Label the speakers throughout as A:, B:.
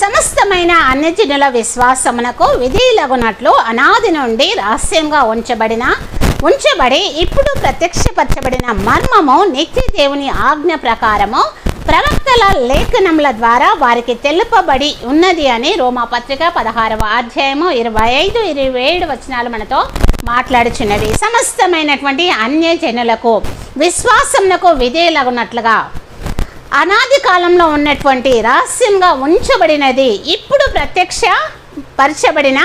A: సమస్తమైన అన్యజనుల విశ్వాసమునకు విధిలగునట్లు అనాది నుండి రహస్యంగా ఉంచబడిన ఉంచబడి ఇప్పుడు ప్రత్యక్షపరచబడిన మర్మము నిత్య దేవుని ఆజ్ఞ ప్రకారము ప్రవక్తల లేఖనముల ద్వారా వారికి తెలుపబడి ఉన్నది అని రోమాపత్రిక పదహారవ అధ్యాయము ఇరవై ఐదు ఇరవై ఏడు వచనాలు మనతో మాట్లాడుచున్నవి. సమస్తమైనటువంటి అన్యజనులకు విశ్వాసమునకు విధేయులగునట్లుగా అనాది కాలంలో ఉన్నటువంటి రహస్యంగా ఉంచబడినది ఇప్పుడు ప్రత్యక్ష పరచబడిన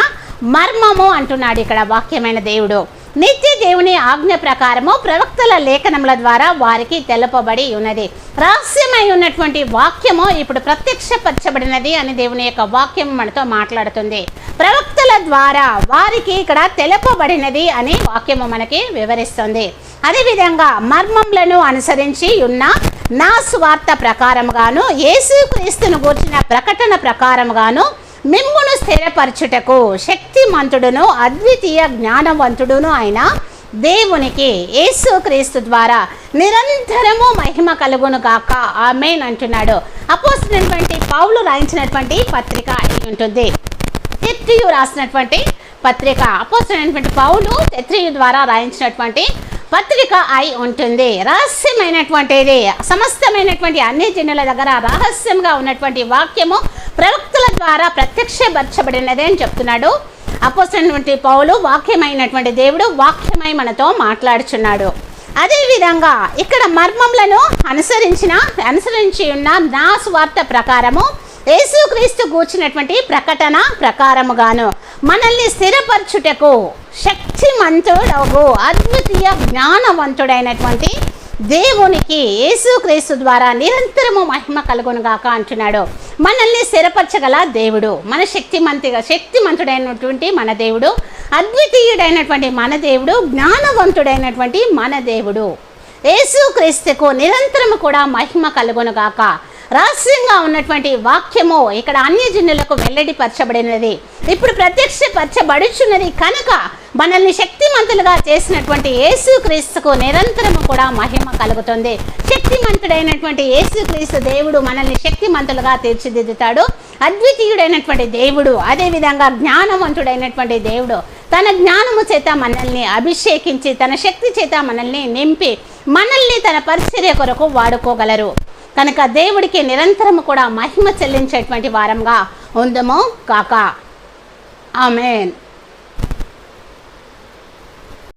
A: మర్మము అంటున్నాడు ఇక్కడ వాక్యమైన దేవుడు. నిత్య దేవుని ఆజ్ఞ ప్రకారము ప్రవక్తల లేఖనముల ద్వారా వారికి తెలుపబడి ఉన్నది. రహస్యమై ఉన్నటువంటి వాక్యము ఇప్పుడు ప్రత్యక్షపరచబడినది అని దేవుని యొక్క వాక్యం మనతో మాట్లాడుతుంది. ప్రవక్తల ద్వారా వారికి ఇక్కడ తెలుపబడినది అని వాక్యము మనకి వివరిస్తుంది. అదేవిధంగా మర్మములను అనుసరించి ఉన్న నా స్వార్థ ప్రకారముగాను యేసుక్రీస్తును గూర్చిన ప్రకటన ప్రకారముగాను మిమ్మును స్థిరపరచుటకు శక్తిమంతుడును అద్వితీయ జ్ఞానవంతుడును అయిన దేవునికి యేసుక్రీస్తు ద్వారా నిరంతరము మహిమ కలుగును గాక. ఆమెన్ అంటున్నాడు. అపోసినటువంటి పౌలు రాయించినటువంటి పత్రిక అయి ఉంటుంది. తెత్రియు రాసినటువంటి పత్రిక. అపోసినటువంటి పౌలు తెత్రియు ద్వారా రాయించినటువంటి పత్రిక అయి ఉంటుంది. రహస్యమైనటువంటిది సమస్తమైనటువంటి అన్ని జనుల దగ్గర రహస్యంగా ఉన్నటువంటి వాక్యము ప్రవక్తల ద్వారా ప్రత్యక్షపరచబడినదే అని చెప్తున్నాడు. అపోసినటువంటి పౌలు వాక్యమైనటువంటి దేవుడు వాక్యమై మనతో మాట్లాడుచున్నాడు. అదేవిధంగా ఇక్కడ మర్మములను అనుసరించిన అనుసరించి ఉన్న నా స్వార్థ ప్రకారము యేసుక్రీస్తు కూర్చున్నటువంటి ప్రకటన ప్రకారముగాను మనల్ని స్థిరపరచుటకు శక్తిమంతుడవు అద్వితీయ జ్ఞానవంతుడైనటువంటి దేవునికి యేసుక్రీస్తు ద్వారా నిరంతరము మహిమ కలుగునుగాక అంటున్నాడు. మనల్ని స్థిరపరచగల దేవుడు మన శక్తిమంతిగా శక్తిమంతుడైనటువంటి మన దేవుడు అద్వితీయుడైనటువంటి మన దేవుడు జ్ఞానవంతుడైనటువంటి మన దేవుడు. యేసుక్రీస్తుకు నిరంతరము కూడా మహిమ కలుగునుగాక. రహస్యంగా ఉన్నటువంటి వాక్యము ఇక్కడ అన్ని జనులకు వెల్లడిపరచబడినది ఇప్పుడు ప్రత్యక్షపరచబడుచున్నది కనుక మనల్ని శక్తిమంతులుగా చేసినటువంటి యేసుక్రీస్తుకు నిరంతరము కూడా మహిమ కలుగుతుంది. శక్తిమంతుడైనటువంటి యేసుక్రీస్తు దేవుడు మనల్ని శక్తిమంతులుగా తీర్చిదిద్దుతాడు. అద్వితీయుడైనటువంటి దేవుడు అదేవిధంగా జ్ఞానవంతుడైనటువంటి దేవుడు తన జ్ఞానము చేత మనల్ని అభిషేకించి తన శక్తి చేత మనల్ని నింపి మనల్ని తన పరిచర్య కొరకు వాడుకోగలరు. కనుక దేవుడికి నిరంతరము కూడా మహిమ చెల్లించేటువంటి వారంగా ఉందము కాక. ఆమెన్.